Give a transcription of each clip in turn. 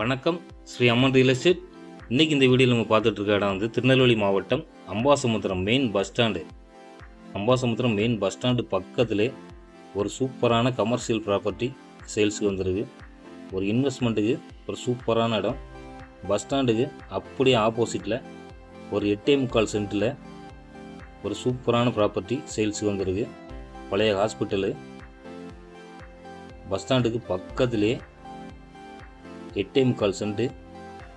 வணக்கம். ஸ்ரீ அம்மன் real estate இன்றைக்கி இந்த வீடியோவில் நம்ம பார்த்துட்டு இருக்க இடம் வந்து திருநெல்வேலி மாவட்டம் Ambasamudram main bus stand Ambasamudram main bus stand பக்கத்திலே ஒரு சூப்பரான கமர்ஷியல் ப்ராப்பர்ட்டி சேல்ஸுக்கு வந்திருக்கு. ஒரு இன்வெஸ்ட்மெண்ட்டுக்கு ஒரு சூப்பரான இடம். பஸ் ஸ்டாண்டுக்கு அப்படியே ஆப்போசிட்டில் ஒரு எட்டே முக்கால் சென்ட்டில் ஒரு சூப்பரான ப்ராப்பர்ட்டி சேல்ஸுக்கு வந்துருக்கு. பழைய ஹாஸ்பிட்டலு பஸ் ஸ்டாண்டுக்கு பக்கத்துலேயே எட்டே முக்கால் சென்ட்டு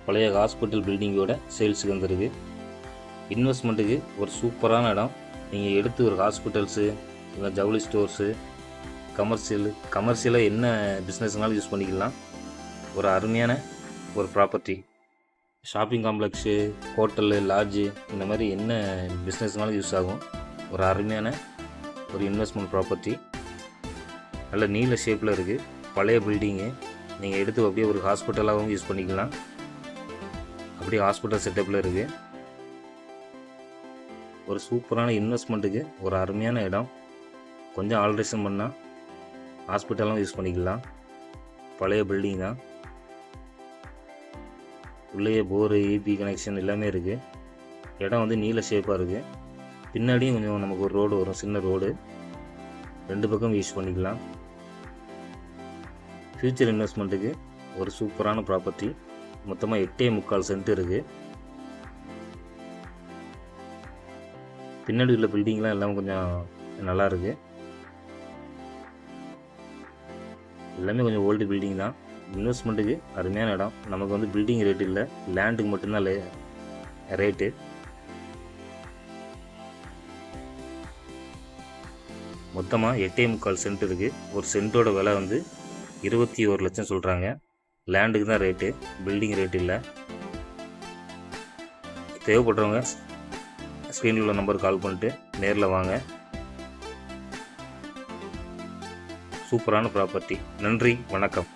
பழைய ஹாஸ்பிட்டல் பில்டிங்கோட சேல்ஸுக்கு வந்திருக்கு. இன்வெஸ்ட்மெண்ட்டுக்கு ஒரு சூப்பரான இடம். நீங்கள் எடுத்து ஒரு ஹாஸ்பிட்டல்ஸு இல்லை ஜவுளி ஸ்டோர்ஸு கமர்ஷியல் கமர்ஷியலாக என்ன பிஸ்னஸ்னாலும் யூஸ் பண்ணிக்கலாம். ஒரு அருமையான ஒரு property shopping complex hotel lodge இந்த மாதிரி என்ன பிஸ்னஸ்னாலும் யூஸ் ஆகும். ஒரு அருமையான ஒரு இன்வெஸ்ட்மெண்ட் ப்ராப்பர்ட்டி நல்ல நீல ஷேப்பில் இருக்குது பழைய பில்டிங்கு நீங்கள் எடுத்து அப்படியே ஒரு ஹாஸ்பிட்டலாகவும் யூஸ் பண்ணிக்கலாம். அப்படியே ஹாஸ்பிட்டல் செட்டப்பில் இருக்குது ஒரு சூப்பரான இன்வெஸ்ட்மெண்ட்டுக்கு ஒரு அருமையான இடம். கொஞ்சம் ஆல்ட்ரேஷன் பண்ணால் ஹாஸ்பிட்டலும் யூஸ் பண்ணிக்கலாம். பழைய பில்டிங் தான். உள்ளேயே போரு ஏபி கனெக்ஷன் எல்லாமே இருக்குது இடம் வந்து நீல ஷேப்பாக இருக்குது பின்னாடியும் கொஞ்சம் நமக்கு ஒரு ரோடு வரும். சின்ன ரோடு ரெண்டு பக்கம் யூஸ் பண்ணிக்கலாம். ஃப்யூச்சர் இன்வெஸ்ட்மெண்ட்டுக்கு ஒரு சூப்பரான ப்ராப்பர்ட்டி மொத்தமாக எட்டே முக்கால் சென்ட் இருக்குது பின்னாடி உள்ள பில்டிங்லாம் எல்லாம் கொஞ்சம் நல்லா இருக்குது எல்லாமே கொஞ்சம் ஓல்டு பில்டிங் தான். இன்வெஸ்ட்மெண்ட்டுக்கு அருமையான இடம். நமக்கு வந்து பில்டிங் ரேட் இல்லை. லேண்டுக்கு மட்டும்தான் ரேட்டு மொத்தமாக எட்டே முக்கால் சென்ட் இருக்குது ஒரு சென்ட்டோட விலை வந்து இருபத்தி ஒரு லட்சம் சொல்கிறாங்க லேண்டுக்கு தான் ரேட்டு பில்டிங் ரேட் இல்லை. தேவைப்படுறவங்க ஸ்க்ரீனில் உள்ள நம்பர் கால் பண்ணிட்டு நேரில் வாங்க. சூப்பரான ப்ராப்பர்ட்டி நன்றி வணக்கம்.